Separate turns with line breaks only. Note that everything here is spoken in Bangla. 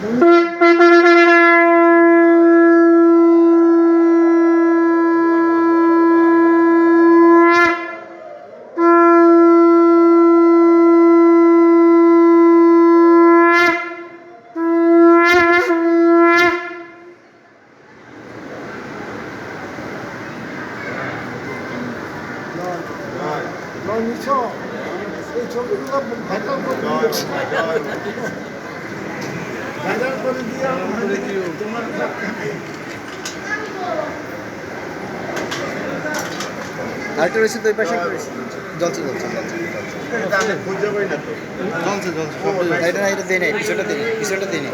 너미 এই ছবিগুলো ভেজাল করে ভেজাল করে দিয়ে তোমার
আরেকটা রয়েছে তো ওই পাশে জলছে জলছে জলছে জলছে এটা এটা দিনে পিছনটা দিনে পিছনটা দিনে